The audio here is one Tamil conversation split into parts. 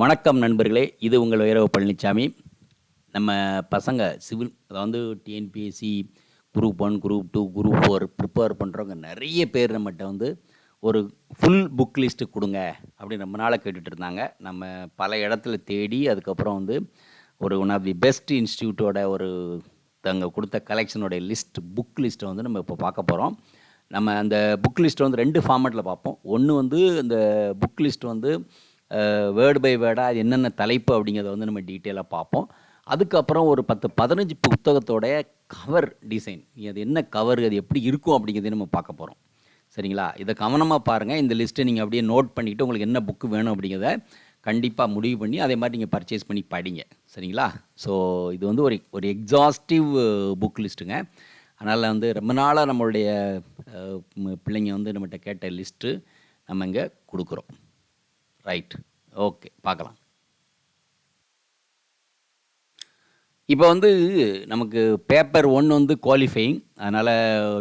வணக்கம் நண்பர்களே இது உங்கள் வைரவ பழனிசாமி நம்ம பசங்க சிவில் அதாவது TNPSC group one group two group four prepare பண்ணுறவங்க நிறைய பேர் நம்மகிட்ட வந்து ஒரு ஃபுல் புக் லிஸ்ட்டு கொடுங்க அப்படின்னு ரொம்ப நாளாக கேட்டுட்டு இருந்தாங்க. நம்ம பல இடத்துல தேடி அதுக்கப்புறம் வந்து ஒரு ஒன் ஆஃப் தி பெஸ்ட் இன்ஸ்டியூட்டோட ஒரு தங்க கொடுத்த கலெக்ஷனுடைய லிஸ்ட் புக் லிஸ்ட்டை வந்து நம்ம இப்போ பார்க்க போகிறோம் நம்ம அந்த புக் லிஸ்ட்டை வந்து ரெண்டு ஃபார்மேட்டில் பார்ப்போம். ஒன்று வந்து இந்த புக் லிஸ்ட் வந்து வேர்டு பை வேர்டாக அது என்னென்ன தலைப்பு அப்படிங்கிறத வந்து நம்ம டீட்டெயிலாக பார்ப்போம். அதுக்கப்புறம் ஒரு பத்து பதினஞ்சு புத்தகத்தோடைய கவர் டிசைன் அது என்ன கவர் அது எப்படி இருக்கும் அப்படிங்கிறதையும் நம்ம பார்க்க போகிறோம் சரிங்களா? இதை கவனமாக பாருங்கள் இந்த லிஸ்ட்டை நீங்கள் அப்படியே நோட் பண்ணிவிட்டு உங்களுக்கு என்ன புக்கு வேணும் அப்படிங்கிறத கண்டிப்பாக முடிவு பண்ணி அதே மாதிரி நீங்கள் பர்ச்சேஸ் பண்ணி படிங்க. சரிங்களா? ஸோ இது வந்து ஒரு ஒரு எக்ஸாஸ்டிவ் புக் லிஸ்ட்டுங்க அதனால் வந்து ரொம்ப நாளாக நம்மளுடைய பிள்ளைங்க வந்து நம்மகிட்ட கேட்ட லிஸ்ட்டு நம்ம இங்கே கொடுக்குறோம். ரைட் ஓகே பார்க்கலாம். இப்போ வந்து நமக்கு பேப்பர் ஒன் வந்து குவாலிஃபைங் அதனால்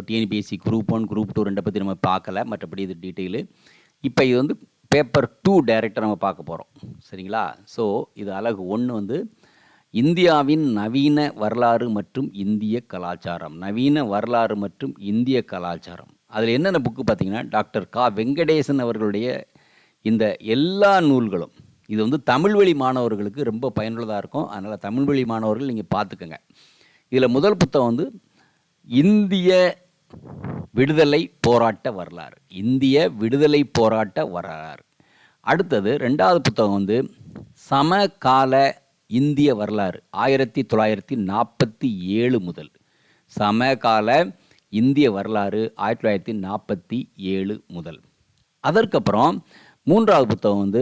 TNPSC group one group two ரெண்டை பற்றி நம்ம பார்க்கல. மற்றபடி இது டீட்டெயிலு இப்போ இது வந்து பேப்பர் டூ டைரக்டாக நம்ம பார்க்க போகிறோம் சரிங்களா? ஸோ இது அழகு. ஒன்று வந்து இந்தியாவின் நவீன வரலாறு மற்றும் இந்திய கலாச்சாரம். நவீன வரலாறு மற்றும் இந்திய கலாச்சாரம். அதில் என்னென்ன புக்கு பார்த்திங்கன்னா டாக்டர் கா வெங்கடேசன் அவர்களுடைய இந்த எல்லா நூல்களும் இது வந்து தமிழ் வழி மாணவர்களுக்கு ரொம்ப பயனுள்ளதாக இருக்கும். அதனால் தமிழ் வழி மாணவர்கள் நீங்கள் பார்த்துக்கோங்க இதில் முதல் புத்தகம் வந்து இந்திய விடுதலை போராட்ட வரலாறு. இந்திய விடுதலை போராட்ட வரலாறு. அடுத்தது ரெண்டாவது புத்தகம் வந்து சமகால இந்திய வரலாறு ஆயிரத்தி தொள்ளாயிரத்தி நாற்பத்தி ஏழு முதல். சமகால இந்திய வரலாறு ஆயிரத்தி தொள்ளாயிரத்தி நாற்பத்தி ஏழு முதல். அதற்கப்புறம் மூன்றாவது புத்தகம் வந்து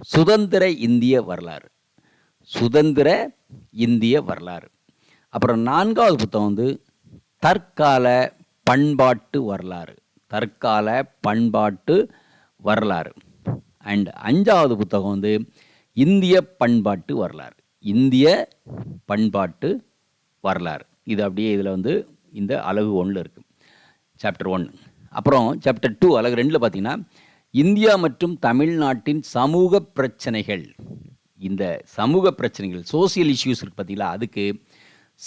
சுதந்திர இந்திய வரலாறு. சுதந்திர இந்திய வரலாறு. அப்புறம் நான்காவது புத்தகம் வந்து தற்கால பண்பாட்டு வரலாறு. தற்கால பண்பாட்டு வரலாறு. அண்ட் அஞ்சாவது புத்தகம் வந்து இந்திய பண்பாட்டு வரலாறு. இந்திய பண்பாட்டு வரலாறு. இது அப்படியே இதில் வந்து இந்த அழகு ஒன்றில் இருக்குது சாப்டர் ஒன் அப்புறம் சாப்டர் டூ அழகு ரெண்டில் பார்த்திங்கன்னா இந்தியா மற்றும் தமிழ்நாட்டின் சமூக பிரச்சனைகள். இந்த சமூக பிரச்சனைகள் சோசியல் இஷ்யூஸ் இருக்குது பார்த்தீங்களா? அதுக்கு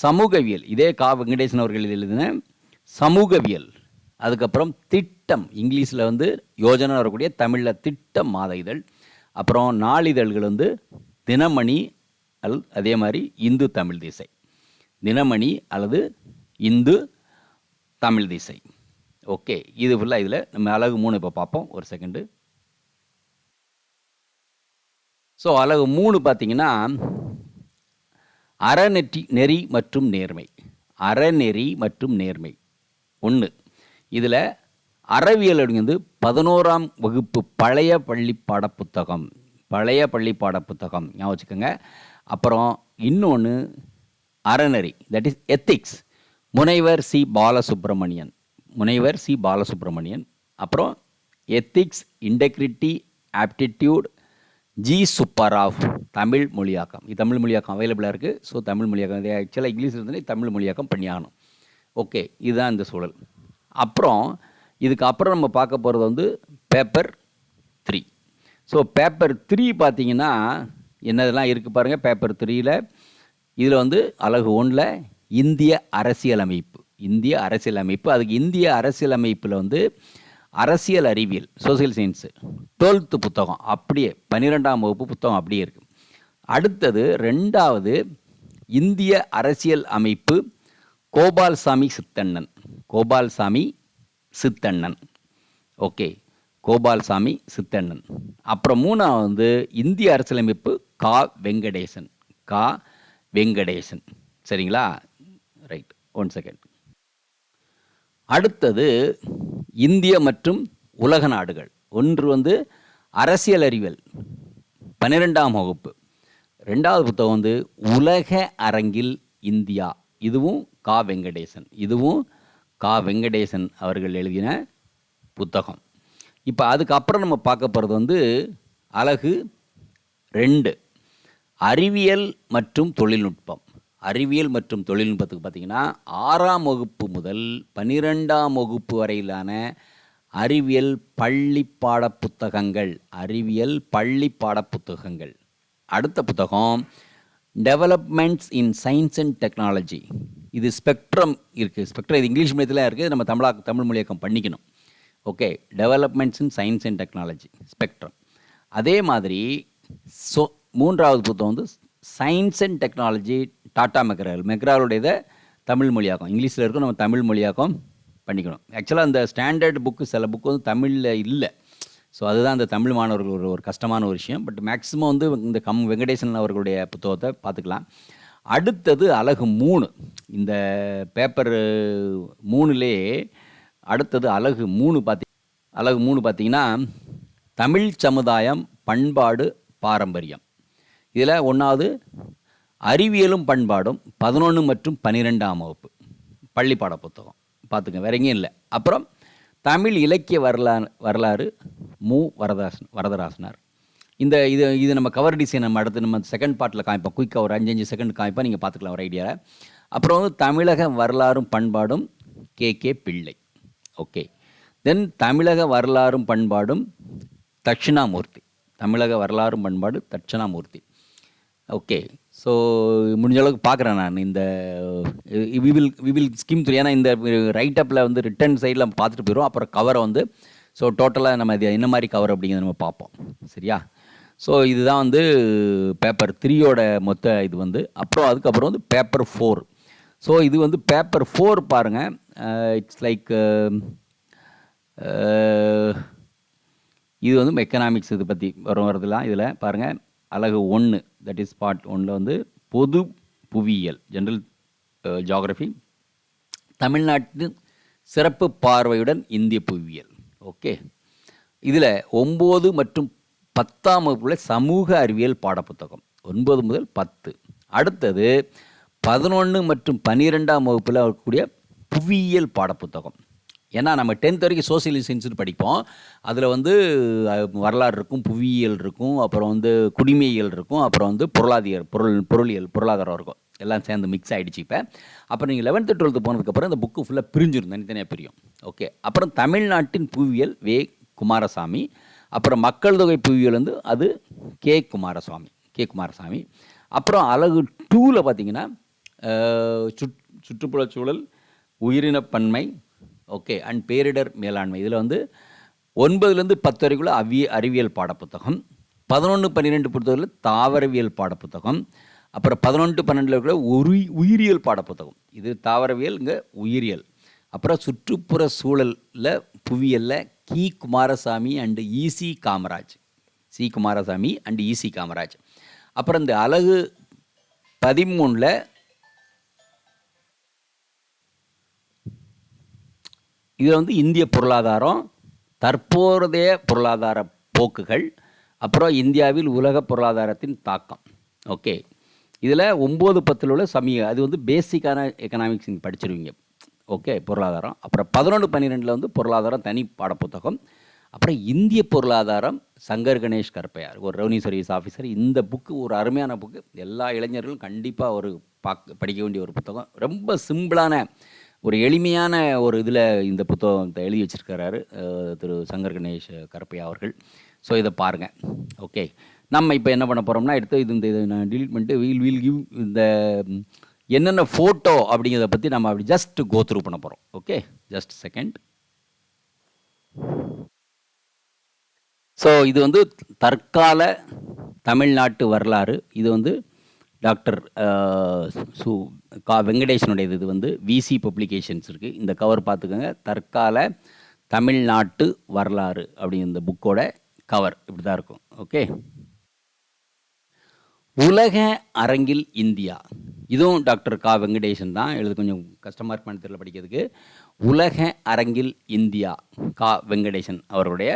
சமூகவியல். இதே கா வெங்கடேசன் அவர்கள் எழுதின சமூகவியல். அதுக்கப்புறம் திட்டம். இங்கிலீஷில் வந்து யோஜனை வரக்கூடிய தமிழில் திட்டம் மாத இதழ். அப்புறம் நாளிதழ்கள் வந்து தினமணி அல் அதே மாதிரி இந்து தமிழ் திசை. தினமணி அல்லது இந்து தமிழ் திசை. ஓகே இது ஃபுல்லாக இதில் நம்ம அழகு மூணு இப்போ பார்ப்போம். ஒரு செகண்டு ஸோ அழகு மூணு பார்த்தீங்கன்னா அறநெற்றி நெறி மற்றும் நேர்மை. அறநெறி மற்றும் நேர்மை. ஒன்று இதில் அறவியல் அப்படிங்கிறது பதினோராம் வகுப்பு பழைய பள்ளி பாடப்புத்தகம். பழைய பள்ளி பாடப்புத்தகம். ஞாபகம் வச்சுக்கோங்க. அப்புறம் இன்னொன்று அறநெறி. தட் இஸ் எத்திக்ஸ் முனைவர் சி. பாலசுப்ரமணியன். முனைவர் சி. பாலசுப்ரமணியன் அப்புறம் ethics integrity aptitude G. Subbarao Tamil மொழியாக்கம். இது தமிழ் மொழியாக்கம் அவைலபிளாக இருக்குது ஸோ தமிழ் மொழியாக்கம் இது ஆக்சுவலாக இங்கிலீஷ் இருந்தாலே தமிழ் மொழியாக்கம் பண்ணியாகணும் ஓகே இதுதான் இந்த சூழல். அப்புறம் இதுக்கப்புறம் நம்ம பார்க்க போகிறது வந்து paper three so paper three பார்த்தீங்கன்னா என்னதெல்லாம் இருக்குது பாருங்கள் பேப்பர் த்ரீயில் இதில் வந்து அழகு ஒன்றில் இந்திய அரசியலமைப்பு. இந்திய அரசியலமைப்பு. அதுக்கு இந்திய அரசியலமைப்பில் வந்து அரசியல் அறிவியல் சோசியல் சயின்ஸு டுவெல்த்து புத்தகம் அப்படியே பன்னிரெண்டாம் வகுப்பு புத்தகம் அப்படியே இருக்குது அடுத்தது ரெண்டாவது இந்திய அரசியல் அமைப்பு கோபால்சாமி சித்தண்ணன். கோபால்சாமி சித்தண்ணன். ஓகே கோபால்சாமி சித்தண்ணன். அப்புறம் மூணாவது வந்து இந்திய அரசியலமைப்பு கா. வெங்கடேசன். கா. வெங்கடேசன். சரிங்களா? ரைட் ஒன் செகண்ட் அடுத்தது இந்திய மற்றும் உலக நாடுகள். ஒன்று வந்து அரசியல் அறிவியல் பன்னிரெண்டாம் வகுப்பு. ரெண்டாவது புத்தகம் வந்து உலக அரங்கில் இந்தியா. இதுவும் கா. வெங்கடேசன் இதுவும் கா. வெங்கடேசன் அவர்கள் எழுதின புத்தகம். இப்போ அதுக்கப்புறம் நம்ம பார்க்க போகிறது வந்து அழகு ரெண்டு அறிவியல் மற்றும் தொழில்நுட்பம். அறிவியல் மற்றும் தொழில்நுட்பத்துக்கு பார்த்தீங்கன்னா ஆறாம் வகுப்பு முதல் பனிரெண்டாம் வகுப்பு வரையிலான அறிவியல் பள்ளி பாடப் புத்தகங்கள் அறிவியல் பள்ளி பாடப் புத்தகங்கள் அடுத்த புத்தகம் developments in science and technology இது ஸ்பெக்ட்ரம் இருக்குது ஸ்பெக்ட்ரம் இது இங்கிலீஷ் மீடியத்தில் இருக்குது நம்ம தமிழா தமிழ் மொழியாக்கம் பண்ணிக்கணும். Okay developments in science and technology spectrum அதே மாதிரி ஸோ மூன்றாவது புத்தகம் வந்து science and technology Tata McGraw. மெக்ராலுடையதை Tamil மொழியாக்கம். இங்கிலீஷில் இருக்கும் நம்ம தமிழ் மொழியாக்கம் பண்ணிக்கணும். ஆக்சுவலாக அந்த ஸ்டாண்டர்ட் புக்கு சில புக்கு வந்து தமிழில் இல்லை. ஸோ அதுதான் அந்த தமிழ் மாணவர்கள் ஒரு ஒரு கஷ்டமான ஒரு விஷயம். பட் மேக்ஸிமம் வந்து இந்த கம் வெங்கடேசன் அவர்களுடைய புத்தகத்தை பார்த்துக்கலாம். அடுத்தது அழகு மூணு. இந்த பேப்பர் மூணுலே அடுத்தது அழகு மூணு பார்த்தி அழகு மூணு பார்த்திங்கன்னா தமிழ் சமுதாயம் பண்பாடு பாரம்பரியம். இதில் ஒன்றாவது அறிவியலும் பண்பாடும் பதினொன்று மற்றும் பன்னிரெண்டாம் வகுப்பு. பள்ளி பாட புத்தகம். பார்த்துங்க வேற எங்கேயும் இல்லை. அப்புறம் தமிழ் இலக்கிய வரலாறு வரலாறு மு. வரதாசன் வரதராசனார். இந்த இது இது நம்ம கவர் டிசைன் நம்ம அடுத்து நம்ம செகண்ட் பார்ட்டில் காமிப்போம். குயிக்காக ஒரு அஞ்சு அஞ்சு செகண்ட் காமிப்போம். நீங்கள் பார்த்துக்கலாம் ஒரு ஐடியாவில் அப்புறம் வந்து தமிழக வரலாறும் பண்பாடும் கே. கே. பிள்ளை. ஓகே தென் தமிழக வரலாறும் பண்பாடும் தட்சிணாமூர்த்தி. தமிழக வரலாறும் பண்பாடு தட்சிணாமூர்த்தி. ஓகே ஸோ முடிஞ்ச அளவுக்கு பார்க்குறேன் நான் இந்த we will we will scheme three ஏன்னா இந்த ரைட் அப்பில் வந்து ரிட்டர்ன் சைடில் நம்ம பார்த்துட்டு போயிடும் அப்புறம் கவரை வந்து ஸோ டோட்டலாக நம்ம இது என்ன மாதிரி கவர் அப்படிங்கிறத நம்ம பார்ப்போம். சரியா? ஸோ இதுதான் வந்து பேப்பர் த்ரீயோட மொத்த இது வந்து. அப்புறம் அதுக்கப்புறம் வந்து பேப்பர் ஃபோர் ஸோ இது வந்து பேப்பர் ஃபோர் பாருங்கள் இட்ஸ் லைக் இது வந்து எக்கனாமிக்ஸ் இது பற்றி வரும் வரதுலாம் இதில். பாருங்கள் அழகு ஒன்று தட் இஸ் பார்ட் ஒன்றில் வந்து பொது புவியியல் ஜென்ரல் ஜியாகிரஃபி uh, தமிழ்நாட்டின் சிறப்பு பார்வையுடன் இந்திய புவியியல். ஓகே இதில் ஒம்பது மற்றும் பத்தாம் வகுப்புல சமூக அறிவியல் பாடப்புத்தகம். ஒன்பது முதல் பத்து. அடுத்தது பதினொன்று மற்றும் பன்னிரெண்டாம் வகுப்பில் இருக்கக்கூடிய புவியியல் பாடப்புத்தகம். ஏன்னா நம்ம டென்த் வரைக்கும் சோசியல் சயின்ஸ்னு படிப்போம். அதில் வந்து வரலாறு இருக்கும் புவியியல் இருக்கும் அப்புறம் வந்து குடிமையியல் இருக்கும் அப்புறம் வந்து பொருளாதார பொருள் பொருளியல் பொருளாதாரம் இருக்கும். எல்லாம் சேர்ந்து மிக்ஸ் ஆகிடுச்சு இப்போ. அப்புறம் நீங்கள் லெவன்த்து டுவெல்த்து போனதுக்கப்புறம் இந்த புக்கு ஃபுல்லாக பிரிஞ்சிருந்தோம் தனித்தனியாக பிரியும். ஓகே அப்புறம் தமிழ்நாட்டின் புவியியல் வே. குமாரசாமி. அப்புறம் மக்கள் தொகை புவியியல் வந்து அது கே. குமாரசாமி கே. குமாரசாமி. அப்புறம் அழகு டூவில் பார்த்தீங்கன்னா சுற்றுப்புறச்சூழல் உயிரினப்பன்மை ஓகே அண்ட் பேரிடர் மேலாண்மை. இதில் வந்து ஒன்பதுலேருந்து பத்து வரைக்குள்ள அவிய அறிவியல் பாடப்புத்தகம் பதினொன்று பன்னிரெண்டு பொறுத்தவரையில் தாவரவியல் பாடப்புத்தகம் அப்புறம் பதினொன்று பன்னெண்டில் இருக்கிற உரி உயிரியல் பாடப்புத்தகம். இது தாவரவியல் இங்கே உயிரியல். அப்புறம் சுற்றுப்புற சூழலில் புவியியலில் கி. Kumarasamy and EC Kamaraj. C. Kumarasamy and EC Kamaraj. அப்புறம் இந்த அழகு பதிமூணில் இதில் வந்து இந்திய பொருளாதாரம் தற்போதைய பொருளாதார போக்குகள் அப்புறம் இந்தியாவில் உலக பொருளாதாரத்தின் தாக்கம். ஓகே இதில் ஒம்பது பத்தில் உள்ள சமீக அது வந்து பேசிக்கான எக்கனாமிக்ஸ் நீங்கள் படிச்சிருவீங்க. ஓகே பொருளாதாரம். அப்புறம் பதினொன்று பன்னிரெண்டில் வந்து பொருளாதாரம் தனி பாடப்புத்தகம். அப்புறம் இந்திய பொருளாதாரம் சங்கர் கணேஷ் கருப்பையார் ஒரு ரெவன்யூ சர்வீஸ் ஆஃபீஸர் இந்த புக்கு ஒரு அருமையான புக்கு எல்லா இளைஞர்களும் கண்டிப்பாக ஒரு பாக் படிக்க வேண்டிய ஒரு புத்தகம். ரொம்ப சிம்பிளான ஒரு எளிமையான ஒரு இதில் இந்த புத்தகத்தை எழுதி வச்சிருக்கிறாரு திரு சங்கர் கணேஷ் கருப்பையா அவர்கள். ஸோ இதை பாருங்கள் ஓகே நம்ம இப்போ என்ன பண்ண போகிறோம்னா எடுத்து இது இந்த இதை நான் டிலீட் பண்ணிட்டு வீல் வீல் கிவ் இந்த என்னென்ன ஃபோட்டோ அப்படிங்கிறத பற்றி நம்ம அப்படி ஜஸ்ட் கோத்ரூ பண்ண போகிறோம் ஓகே ஜஸ்ட் செகண்ட் ஸோ இது வந்து தற்கால தமிழ்நாட்டு வரலாறு. இது வந்து டாக்டர் சு கா வெங்கடேஷனுடைய இது வந்து விசி பப்ளிகேஷன்ஸ் இருக்குது இந்த கவர் பார்த்துக்கோங்க. தற்கால தமிழ்நாட்டு வரலாறு அப்படிங்கிற இந்த புக்கோட கவர் இப்படி தான் இருக்கும். ஓகே உலக அரங்கில் இந்தியா. இதுவும் டாக்டர் கா வெங்கடேசன் தான். எழுது கொஞ்சம் கஷ்டமாக இருப்பான்னு தெரியல படிக்கிறதுக்கு. உலக அரங்கில் இந்தியா. கா வெங்கடேசன் அவருடைய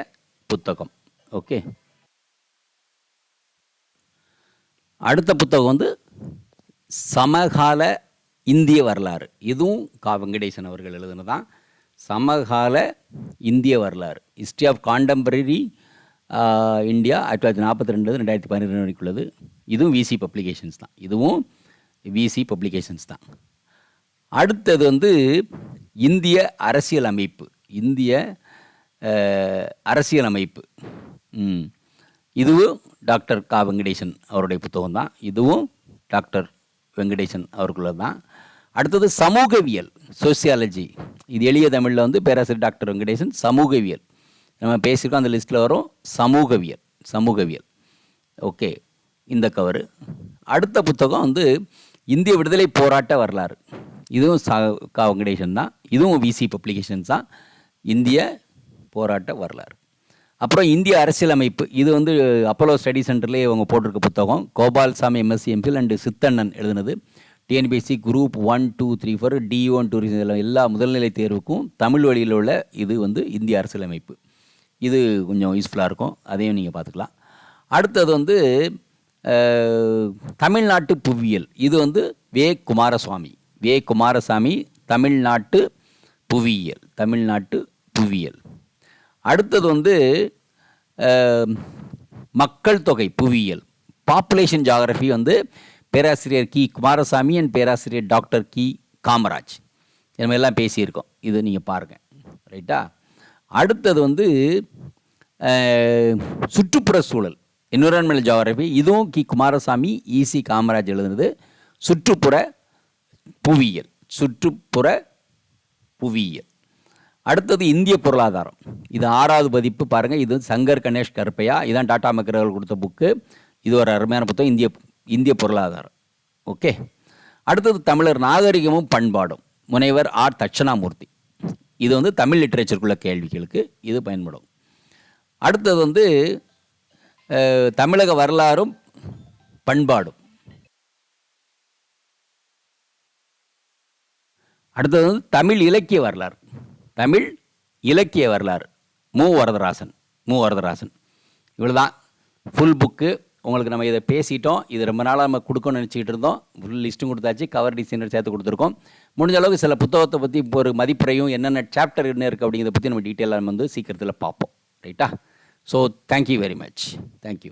புத்தகம். ஓகே அடுத்த புத்தகம் வந்து சமகால இந்திய வரலாறு. இதுவும் கா வெங்கடேசன் அவர்கள் எழுதுனது தான் சமகால இந்திய வரலாறு. ஹிஸ்ட்ரி ஆஃப் காண்டம்பரரி இந்தியா ஆயிரத்தி தொள்ளாயிரத்தி நாற்பத்தி ரெண்டு ரெண்டாயிரத்தி பன்னிரெண்டு வரைக்கும் உள்ளது இதுவும் விசி பப்ளிகேஷன்ஸ் தான். இதுவும் விசி பப்ளிகேஷன்ஸ் தான். அடுத்தது வந்து இந்திய அரசியல் அமைப்பு. இந்திய அரசியல் அமைப்பு. இதுவும் டாக்டர் கா. வெங்கடேசன் அவருடைய புத்தகம் தான். இதுவும் டாக்டர் வெங்கடேசன் அவர்களது தான். அடுத்தது சமூகவியல் சோசியாலஜி இது எளிய தமிழில் வந்து பேராசிரியர் டாக்டர் வெங்கடேசன் சமூகவியல். நம்ம பேசியிருக்கோம் அந்த லிஸ்ட்டில் வரும் சமூகவியல் சமூகவியல். ஓகே இந்த கவரு அடுத்த புத்தகம் வந்து இந்திய விடுதலை போராட்ட வரலாறு. இதுவும் சா. கா. வெங்கடேசன் தான். இதுவும் விசி பப்ளிகேஷன்ஸ் தான். இந்திய போராட்ட வரலாறு. அப்புறம் இந்திய அரசியலமைப்பு. இது வந்து அப்போலோ ஸ்டடி சென்டர்லேயே இவங்க போட்டிருக்க புத்தகம். Gopalsamy MSc MPhil and Sithannan எழுதுனது. TNPSC group one two three four D one two எல்லா முதல்நிலை தேர்வுக்கும் தமிழ் வழியில் உள்ள இது வந்து இந்திய அரசியலமைப்பு. இது கொஞ்சம் யூஸ்ஃபுல்லாக இருக்கும். அதையும் நீங்கள் பார்த்துக்கலாம். அடுத்தது வந்து தமிழ்நாட்டு புவியியல். இது வந்து வே. குமாரசுவாமி. வே. குமாரசாமி தமிழ்நாட்டு புவியியல். தமிழ்நாட்டு புவியியல். அடுத்தது வந்து மக்கள் தொகை புவியியல். பாப்புலேஷன் ஜாகிரஃபி வந்து பேராசிரியர் கி. குமாரசாமி அண்ட் பேராசிரியர் டாக்டர் கி. காமராஜ். நம்ம எல்லாம் பேசியிருக்கோம். இது நீங்கள் பாருங்கள் ரைட்டா அடுத்தது வந்து சுற்றுப்புற சூழல். என்விரான்மெண்டல் ஜாகிரபி இதுவும் கி. குமாரசாமி ஈசி காமராஜ் எழுதுனது. சுற்றுப்புற புவியியல். சுற்றுப்புற புவியியல். அடுத்தது இந்திய பொருளாதாரம். இது ஆறாவது பதிப்பு பாருங்கள் இது சங்கர் கணேஷ் கருப்பையா. இதான் டாடா மக்கர்கள் கொடுத்த புக்கு. இது ஒரு அருமையான புத்தகம். இந்திய இந்திய பொருளாதாரம். ஓகே. அடுத்தது தமிழர் நாகரிகமும் பண்பாடும். முனைவர் ஆர் தட்சணாமூர்த்தி. இது வந்து தமிழ் லிட்ரேச்சருக்குள்ள கேள்விகளுக்கு இது பயன்படும். அடுத்தது வந்து தமிழக வரலாறும் பண்பாடும். அடுத்தது வந்து தமிழ் இலக்கிய வரலாறு. தமிழ் இலக்கிய வரலாறு. மு. வரதராசன் மு. வரதராசன். இவ்வளோதான் ஃபுல் புக்கு உங்களுக்கு நம்ம இதை பேசிட்டோம். இது ரொம்ப நாளாக நம்ம கொடுக்கணும்னு நினச்சிக்கிட்டு இருந்தோம். ஃபுல் லிஸ்ட்டும் கொடுத்தாச்சு. கவர் டிசைனர் சேர்த்து கொடுத்துருக்கோம். முடிஞ்ச அளவுக்கு சில புத்தகத்தை பற்றி இப்போ ஒரு மதிப்புரையும் என்னென்ன சாப்டர் என்ன இருக்குது அப்படிங்கிறத பற்றி நம்ம டீட்டெயிலாக நம்ம வந்து சீக்கிரத்தில் பார்ப்போம். ரைட்டா so thank you very much thank you